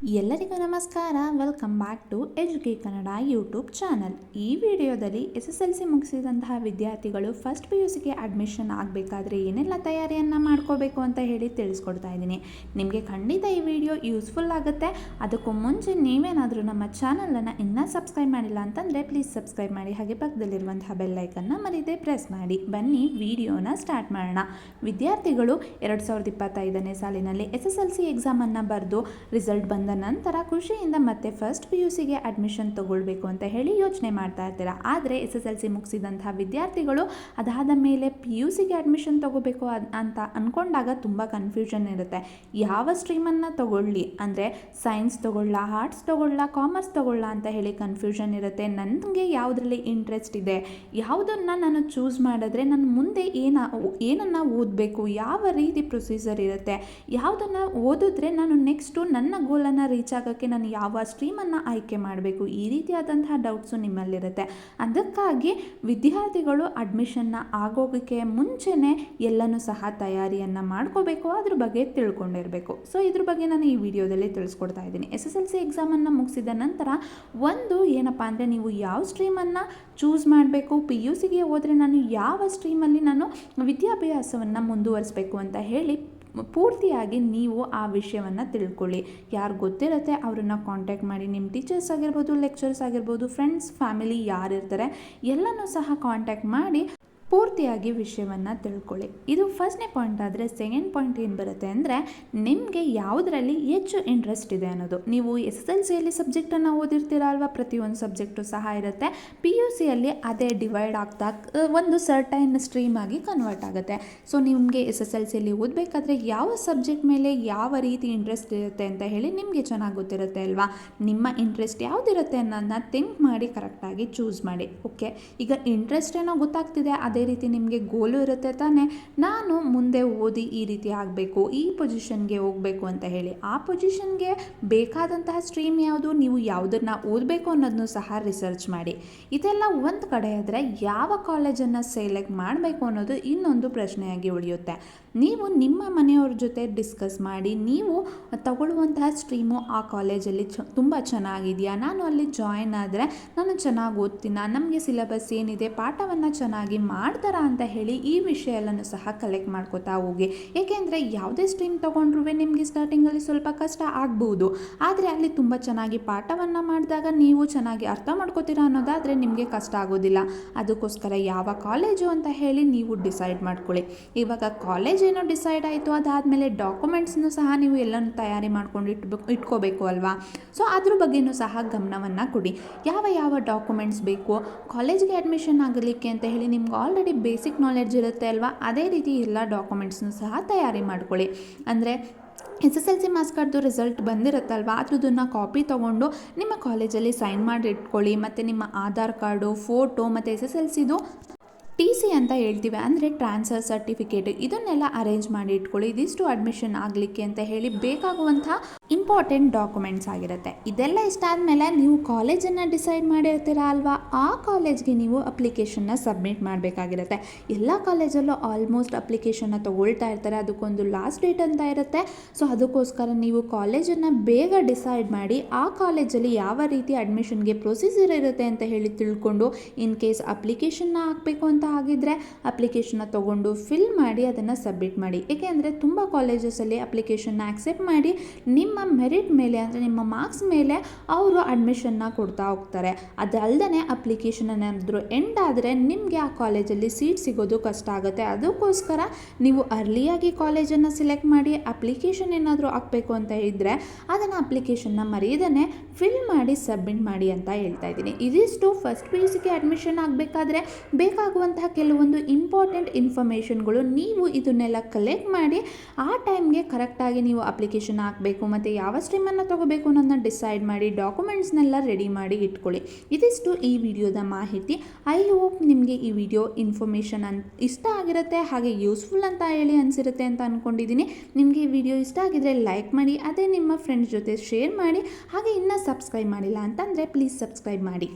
ಎಲ್ಲರಿಗೂ ನಮಸ್ಕಾರ. Welcome back to ಎಜುಕೇ ಕನ್ನಡ ಯೂಟ್ಯೂಬ್ ಚಾನಲ್ ಈ ವಿಡಿಯೋದಲ್ಲಿ ಎಸ್ ಎಸ್ ಎಲ್ ಸಿ ಮುಗಿಸಿದಂತಹ ವಿದ್ಯಾರ್ಥಿಗಳು ಫಸ್ಟ್ ಪಿ ಯು ಸಿಗೆ ಅಡ್ಮಿಷನ್ ಆಗಬೇಕಾದ್ರೆ ಏನೆಲ್ಲ ತಯಾರಿಯನ್ನು ಮಾಡ್ಕೋಬೇಕು ಅಂತ ಹೇಳಿ ತಿಳಿಸ್ಕೊಡ್ತಾ ಇದ್ದೀನಿ. ನಿಮಗೆ ಖಂಡಿತ ಈ ವಿಡಿಯೋ ಯೂಸ್ಫುಲ್ ಆಗುತ್ತೆ. ಅದಕ್ಕೂ ಮುಂಚೆ ನೀವೇನಾದರೂ ನಮ್ಮ ಚಾನಲನ್ನು ಇನ್ನೂ ಸಬ್ಸ್ಕ್ರೈಬ್ ಮಾಡಿಲ್ಲ ಅಂತಂದರೆ ಪ್ಲೀಸ್ ಸಬ್ಸ್ಕ್ರೈಬ್ ಮಾಡಿ. ಹಾಗೆ ಪಕ್ಕದಲ್ಲಿರುವಂತಹ ಬೆಲ್ಲೈಕನ್ನು ಮರೀದೆ ಪ್ರೆಸ್ ಮಾಡಿ. ಬನ್ನಿ, ವಿಡಿಯೋನ ಸ್ಟಾರ್ಟ್ ಮಾಡೋಣ. ವಿದ್ಯಾರ್ಥಿಗಳು ಎರಡು ಸಾವಿರದ ಇಪ್ಪತ್ತೈದನೇ ಸಾಲಿನಲ್ಲಿ ಎಸ್ ಎಸ್ ಎಲ್ ಸಿ ಎಕ್ಸಾಮನ್ನು ಬರೆದು ರಿಸಲ್ಟ್ ಬಂದ ನಂತರ ಖುಷಿಯಿಂದ ಮತ್ತೆ ಫಸ್ಟ್ ಪಿ ಯು ಸಿಗೆ ಅಡ್ಮಿಷನ್ ತಗೊಳ್ಬೇಕು ಅಂತ ಹೇಳಿ ಯೋಚನೆ ಮಾಡ್ತಾ ಇರ್ತೀರ? ಆದರೆ ಎಸ್ ಎಸ್ ಎಲ್ ಸಿ ಮುಗಿಸಿದಂತಹ ವಿದ್ಯಾರ್ಥಿಗಳು ಅದಾದ ಮೇಲೆ ಪಿ ಯು ಸಿಗೆ ಅಡ್ಮಿಷನ್ ತಗೋಬೇಕು ಅಂತ ಅಂದ್ಕೊಂಡಾಗ ತುಂಬ ಕನ್ಫ್ಯೂಷನ್ ಇರುತ್ತೆ. ಯಾವ ಸ್ಟ್ರೀಮನ್ನು ತಗೊಳ್ಳಿ? ಅಂದರೆ ಸೈನ್ಸ್ ತಗೊಳ್ಳ ಆರ್ಟ್ಸ್ ತಗೊಳ್ಳ ಕಾಮರ್ಸ್ ತಗೊಳ್ಳ ಅಂತ ಹೇಳಿ ಕನ್ಫ್ಯೂಷನ್ ಇರುತ್ತೆ. ನನಗೆ ಯಾವುದರಲ್ಲಿ ಇಂಟ್ರೆಸ್ಟ್ ಇದೆ? ಯಾವುದನ್ನು ನಾನು ಚೂಸ್ ಮಾಡಿದ್ರೆ ನಾನು ಮುಂದೆ ಏನ, ಏನನ್ನು ಓದಬೇಕು? ಯಾವ ರೀತಿ ಪ್ರೊಸೀಜರ್ ಇರುತ್ತೆ? ಯಾವುದನ್ನು ಓದಿದ್ರೆ ನಾನು ನೆಕ್ಸ್ಟು ನನ್ನ ಗೋಲನ್ನು ರೀಚ್ ಆಗೋಕ್ಕೆ ನಾನು ಯಾವ ಸ್ಟ್ರೀಮನ್ನು ಆಯ್ಕೆ ಮಾಡಬೇಕು? ಈ ರೀತಿಯಾದಂತಹ ಡೌಟ್ಸು ನಿಮ್ಮಲ್ಲಿರುತ್ತೆ. ಅದಕ್ಕಾಗಿ ವಿದ್ಯಾರ್ಥಿಗಳು ಅಡ್ಮಿಷನ್ನ ಆಗೋಗಕ್ಕೆ ಮುಂಚೆನೇ ಎಲ್ಲನೂ ಸಹ ತಯಾರಿಯನ್ನು ಮಾಡ್ಕೋಬೇಕು, ಅದ್ರ ಬಗ್ಗೆ ತಿಳ್ಕೊಂಡಿರಬೇಕು. ಸೊ ಇದ್ರ ಬಗ್ಗೆ ನಾನು ಈ ವಿಡಿಯೋದಲ್ಲಿ ತಿಳಿಸ್ಕೊಡ್ತಾ ಇದ್ದೀನಿ. ಎಸ್ ಎಸ್ ಎಲ್ ಸಿ ಎಕ್ಸಾಮನ್ನು ಮುಗಿಸಿದ ನಂತರ ಒಂದು ಏನಪ್ಪ ಅಂದರೆ ನೀವು ಯಾವ ಸ್ಟ್ರೀಮನ್ನು ಚೂಸ್ ಮಾಡಬೇಕು ಪಿ ಯು ಸಿಗೆ ಹೋದರೆ ನಾನು ಯಾವ ಸ್ಟ್ರೀಮಲ್ಲಿ ನಾನು ವಿದ್ಯಾಭ್ಯಾಸವನ್ನು ಮುಂದುವರಿಸಬೇಕು ಅಂತ ಹೇಳಿ ಪೂರ್ತಿಯಾಗಿ ನೀವು ಆ ವಿಷಯವನ್ನು ತಿಳ್ಕೊಳ್ಳಿ. ಯಾರು ಗೊತ್ತಿರುತ್ತೆ ಅವರನ್ನು ಕಾಂಟ್ಯಾಕ್ಟ್ ಮಾಡಿ. ನಿಮ್ಮ ಟೀಚರ್ಸ್ ಆಗಿರ್ಬೋದು ಲೆಕ್ಚರ್ಸ್ ಆಗಿರ್ಬೋದು ಫ್ರೆಂಡ್ಸ್ ಫ್ಯಾಮಿಲಿ ಯಾರಿರ್ತಾರೆ ಎಲ್ಲನೂ ಸಹ ಕಾಂಟ್ಯಾಕ್ಟ್ ಮಾಡಿ. ಪೂರ್ತಿಯಾಗಿ ವಿಷಯವನ್ನು ತಿಳ್ಕೊಳ್ಳಿ. ಇದು ಫಸ್ಟ್ನೇ ಪಾಯಿಂಟ್ ಆದರೆ ಸೆಕೆಂಡ್ ಪಾಯಿಂಟ್ ಏನು ಬರುತ್ತೆ ಅಂದರೆ ನಿಮಗೆ ಯಾವುದರಲ್ಲಿ ಹೆಚ್ಚು ಇಂಟ್ರೆಸ್ಟ್ ಇದೆ ಅನ್ನೋದು. ನೀವು ಎಸ್ ಎಸ್ ಎಲ್ ಸಿಯಲ್ಲಿ ಸಬ್ಜೆಕ್ಟನ್ನು ಓದಿರ್ತೀರ ಅಲ್ವಾ? ಪ್ರತಿಯೊಂದು ಸಬ್ಜೆಕ್ಟು ಸಹ ಇರುತ್ತೆ. ಪಿ ಯು ಸಿಯಲ್ಲಿ ಅದೇ ಡಿವೈಡ್ ಆಗ್ತಾ, ಒಂದು ಸರ್ಟೈನ್ ಸ್ಟ್ರೀಮ್ ಆಗಿ ಕನ್ವರ್ಟ್ ಆಗುತ್ತೆ. ಸೊ ನಿಮಗೆ ಎಸ್ ಎಸ್ ಎಲ್ ಸಿಯಲ್ಲಿ ಓದಬೇಕಾದ್ರೆ ಯಾವ ಸಬ್ಜೆಕ್ಟ್ ಮೇಲೆ ಯಾವ ರೀತಿ ಇಂಟ್ರೆಸ್ಟ್ ಇರುತ್ತೆ ಅಂತ ಹೇಳಿ ನಿಮಗೆ ಚೆನ್ನಾಗಿ ಗೊತ್ತಿರುತ್ತೆ ಅಲ್ವಾ? ನಿಮ್ಮ ಇಂಟ್ರೆಸ್ಟ್ ಯಾವುದಿರುತ್ತೆ ಅನ್ನೋದನ್ನ ಥಿಂಕ್ ಮಾಡಿ ಕರೆಕ್ಟಾಗಿ ಚೂಸ್ ಮಾಡಿ. ಓಕೆ ಈಗ ಇಂಟ್ರೆಸ್ಟ್ ಏನೋ ಗೊತ್ತಾಗ್ತಿದೆ, ಅದೇ ರೀತಿ ನಿಮಗೆ ಗೋಲು ಇರುತ್ತೆ ತಾನೇ, ನಾನು ಮುಂದೆ ಓದಿ ಈ ರೀತಿ ಆಗಬೇಕು, ಈ ಪೊಸಿಷನ್ಗೆ ಹೋಗಬೇಕು ಅಂತ ಹೇಳಿ. ಆ ಪೊಸಿಷನ್ಗೆ ಬೇಕಾದಂತಹ ಸ್ಟ್ರೀಮ್ ಯಾವುದು? ನೀವು ಯಾವುದನ್ನು ಓದಬೇಕು ಅನ್ನೋದನ್ನು ಸಹ ರಿಸರ್ಚ್ ಮಾಡಿ. ಇದೆಲ್ಲ ಒಂದು ಕಡೆ ಆದರೆ ಯಾವ ಕಾಲೇಜನ್ನು ಸೆಲೆಕ್ಟ್ ಮಾಡಬೇಕು ಅನ್ನೋದು ಇನ್ನೊಂದು ಪ್ರಶ್ನೆಯಾಗಿ ಉಳಿಯುತ್ತೆ. ನೀವು ನಿಮ್ಮ ಮನೆಯವ್ರ ಜೊತೆ ಡಿಸ್ಕಸ್ ಮಾಡಿ, ನೀವು ತಗೊಳ್ಳುವಂತಹ ಸ್ಟ್ರೀಮು ಆ ಕಾಲೇಜಲ್ಲಿ ಚ, ತುಂಬ ಚೆನ್ನಾಗಿದೆಯಾ? ನಾನು ಅಲ್ಲಿ ಜಾಯಿನ್ ಆದರೆ ನಾನು ಚೆನ್ನಾಗಿ ಓದ್ತೀನ? ನಮಗೆ ಸಿಲೆಬಸ್ ಏನಿದೆ? ಪಾಠವನ್ನು ಚೆನ್ನಾಗಿ ಮಾಡ್ತಾರಾ ಅಂತ ಹೇಳಿ ಈ ವಿಷಯ ಎಲ್ಲನೂ ಸಹ ಕಲೆಕ್ಟ್ ಮಾಡ್ಕೋತಾ ಹೋಗಿ. ಏಕೆಂದರೆ ಯಾವುದೇ ಸ್ಟ್ರೀಮ್ ತೊಗೊಂಡ್ರೂ ನಿಮಗೆ ಸ್ಟಾರ್ಟಿಂಗಲ್ಲಿ ಸ್ವಲ್ಪ ಕಷ್ಟ ಆಗ್ಬೋದು. ಆದರೆ ಅಲ್ಲಿ ತುಂಬ ಚೆನ್ನಾಗಿ ಪಾಠವನ್ನು ಮಾಡಿದಾಗ ನೀವು ಚೆನ್ನಾಗಿ ಅರ್ಥ ಮಾಡ್ಕೋತೀರಾ ಅನ್ನೋದಾದರೆ ನಿಮಗೆ ಕಷ್ಟ ಆಗೋದಿಲ್ಲ. ಅದಕ್ಕೋಸ್ಕರ ಯಾವ ಕಾಲೇಜು ಅಂತ ಹೇಳಿ ನೀವು ಡಿಸೈಡ್ ಮಾಡ್ಕೊಳ್ಳಿ. ಇವಾಗ ಕಾಲೇಜ್ ಏನೋ ಡಿಸೈಡ್ ಆಯಿತು, ಅದಾದಮೇಲೆ ಡಾಕ್ಯುಮೆಂಟ್ಸ್ನು ಸಹ ನೀವು ಎಲ್ಲನೂ ತಯಾರಿ ಮಾಡ್ಕೊಂಡು ಇಟ್ಬೇಕು ಇಟ್ಕೋಬೇಕು ಅಲ್ವಾ? ಸೊ ಅದ್ರ ಬಗ್ಗೆನೂ ಸಹ ಗಮನವನ್ನು ಕೊಡಿ. ಯಾವ ಯಾವ ಡಾಕ್ಯುಮೆಂಟ್ಸ್ ಬೇಕು? ಕಾಲೇಜ್ಗೆ ಅಡ್ಮಿಷನ್ ಆಗಲಿಕ್ಕೆ ಅಂತ ಹೇಳಿ ನಿಮ್ಗೆ ಆಲ್ರೆಡಿ ಬೇಸಿಕ್ ನಾಲೆಡ್ಜ್ ಇರುತ್ತೆ ಅಲ್ವಾ? ಅದೇ ರೀತಿ ಎಲ್ಲ ಡಾಕ್ಯುಮೆಂಟ್ಸ್ನೂ ಸಹ ತಯಾರಿ ಮಾಡ್ಕೊಳ್ಳಿ. ಅಂದರೆ S S L C marks ಕಾರ್ಡ್ದು ರಿಸಲ್ಟ್ ಬಂದಿರುತ್ತಲ್ವ ಅದ್ರದ್ದನ್ನು ಕಾಪಿ ತೊಗೊಂಡು ನಿಮ್ಮ ಕಾಲೇಜಲ್ಲಿ ಸೈನ್ ಮಾಡಿ ಇಟ್ಕೊಳ್ಳಿ ಮತ್ತು ನಿಮ್ಮ ಆಧಾರ್ ಕಾರ್ಡು ಫೋಟೋ ಮತ್ತು ಎಸ್ ಎಸ್ ಎಲ್ ಸಿದು ಟಿ ಸಿ ಅಂತ ಹೇಳ್ತೀವಿ. ಅಂದರೆ ಟ್ರಾನ್ಸ್ಫರ್ ಸರ್ಟಿಫಿಕೇಟ್ ಇದನ್ನೆಲ್ಲ ಅರೇಂಜ್ ಮಾಡಿ ಇಟ್ಕೊಳ್ಳಿ ಇದಿಷ್ಟು ಅಡ್ಮಿಷನ್ ಆಗಲಿಕ್ಕೆ ಅಂತ ಹೇಳಿ ಬೇಕಾಗುವಂಥ ಇಂಪಾರ್ಟೆಂಟ್ ಡಾಕ್ಯುಮೆಂಟ್ಸ್ ಆಗಿರುತ್ತೆ. ಇದೆಲ್ಲ ಇಷ್ಟ ಆದಮೇಲೆ ನೀವು ಕಾಲೇಜನ್ನು ಡಿಸೈಡ್ ಮಾಡಿರ್ತೀರ ಅಲ್ವಾ? ಆ ಕಾಲೇಜ್ಗೆ ನೀವು ಅಪ್ಲಿಕೇಶನ್ನ ಸಬ್ಮಿಟ್ ಮಾಡಬೇಕಾಗಿರುತ್ತೆ. ಎಲ್ಲ ಕಾಲೇಜಲ್ಲೂ ಆಲ್ಮೋಸ್ಟ್ ಅಪ್ಲಿಕೇಶನ್ನ ತೊಗೊಳ್ತಾ ಇರ್ತಾರೆ. ಅದಕ್ಕೊಂದು ಲಾಸ್ಟ್ ಡೇಟ್ ಅಂತ ಇರುತ್ತೆ. ಸೊ ಅದಕ್ಕೋಸ್ಕರ ನೀವು ಕಾಲೇಜನ್ನು ಬೇಗ ಡಿಸೈಡ್ ಮಾಡಿ, ಆ ಕಾಲೇಜಲ್ಲಿ ಯಾವ ರೀತಿ ಅಡ್ಮಿಷನ್ಗೆ ಪ್ರೊಸೀಜರ್ ಇರುತ್ತೆ ಅಂತ ಹೇಳಿ ತಿಳ್ಕೊಂಡು ಇನ್ ಕೇಸ್ ಅಪ್ಲಿಕೇಶನ್ನ ಹಾಕಬೇಕು ಅಂತ ಆಗಿದ್ದರೆ ಅಪ್ಲಿಕೇಶನ್ನ ತೊಗೊಂಡು ಫಿಲ್ ಮಾಡಿ, ಅದನ್ನು ಸಬ್ಮಿಟ್ ಮಾಡಿ. ಏಕೆಂದರೆ ತುಂಬ ಕಾಲೇಜಸಲ್ಲಿ ಅಪ್ಲಿಕೇಶನ್ನ ಆಕ್ಸೆಪ್ಟ್ ಮಾಡಿ ಮೆರಿಟ್ ಮೇಲೆ ಅಂದರೆ ನಿಮ್ಮ ಮಾರ್ಕ್ಸ್ ಮೇಲೆ ಅವರು ಅಡ್ಮಿಷನ್ನ ಕೊಡ್ತಾ ಹೋಗ್ತಾರೆ. ಅದಲ್ಲದೆ ಅಪ್ಲಿಕೇಶನ್ ಏನಾದರೂ ಎಂಡ್ ಆದರೆ ನಿಮಗೆ ಆ ಕಾಲೇಜಲ್ಲಿ ಸೀಟ್ ಸಿಗೋದು ಕಷ್ಟ ಆಗುತ್ತೆ. ಅದಕ್ಕೋಸ್ಕರ ನೀವು ಅರ್ಲಿಯಾಗಿ ಕಾಲೇಜನ್ನು ಸೆಲೆಕ್ಟ್ ಮಾಡಿ ಅಪ್ಲಿಕೇಶನ್ ಏನಾದರೂ ಹಾಕಬೇಕು ಅಂತ ಇದ್ದರೆ ಅದನ್ನು ಅಪ್ಲಿಕೇಶನ್ನ ಮರೆಯದೇ ಫಿಲ್ ಮಾಡಿ ಸಬ್ಮಿಟ್ ಮಾಡಿ ಅಂತ ಹೇಳ್ತಾ ಇದ್ದೀನಿ. ಇದಿಷ್ಟು ಫಸ್ಟ್ ಪಿ ಯು ಸಿಗೆ ಅಡ್ಮಿಷನ್ ಆಗಬೇಕಾದ್ರೆ ಬೇಕಾಗುವಂತಹ ಕೆಲವೊಂದು ಇಂಪಾರ್ಟೆಂಟ್ ಇನ್ಫಾರ್ಮೇಷನ್ಗಳು ನೀವು ಇದನ್ನೆಲ್ಲ ಕಲೆಕ್ಟ್ ಮಾಡಿ, ಆ ಟೈಮ್ಗೆ ಕರೆಕ್ಟಾಗಿ ನೀವು ಅಪ್ಲಿಕೇಶನ್ ಹಾಕಬೇಕು, ಮತ್ತು ಯಾವ ಸ್ಟ್ರೀಮನ್ನು ತೊಗೋಬೇಕು ಅನ್ನೋದನ್ನ ಡಿಸೈಡ್ ಮಾಡಿ ಡಾಕ್ಯುಮೆಂಟ್ಸ್ನೆಲ್ಲ ರೆಡಿ ಮಾಡಿ ಇಟ್ಕೊಳ್ಳಿ. ಇದಿಷ್ಟು ಈ ವಿಡಿಯೋದ ಮಾಹಿತಿ. ಐ ಹೋಪ್ ನಿಮಗೆ ಈ ವಿಡಿಯೋ ಇನ್ಫಾರ್ಮೇಷನ್ ಅನ್, ಇಷ್ಟ ಆಗಿರುತ್ತೆ, ಹಾಗೆ ಯೂಸ್ಫುಲ್ ಅಂತ ಹೇಳಿ ಅನಿಸಿರುತ್ತೆ ಅಂತ ಅಂದ್ಕೊಂಡಿದ್ದೀನಿ ನಿಮಗೆ ಈ ವಿಡಿಯೋ ಇಷ್ಟ ಆಗಿದ್ರೆ ಲೈಕ್ ಮಾಡಿ, ಅದೇ ನಿಮ್ಮ ಫ್ರೆಂಡ್ಸ್ ಜೊತೆ ಶೇರ್ ಮಾಡಿ, ಹಾಗೆ ಇನ್ನೂ ಸಬ್ಸ್ಕ್ರೈಬ್ ಮಾಡಿಲ್ಲ ಅಂತಂದರೆ ಪ್ಲೀಸ್ ಸಬ್ಸ್ಕ್ರೈಬ್ ಮಾಡಿ.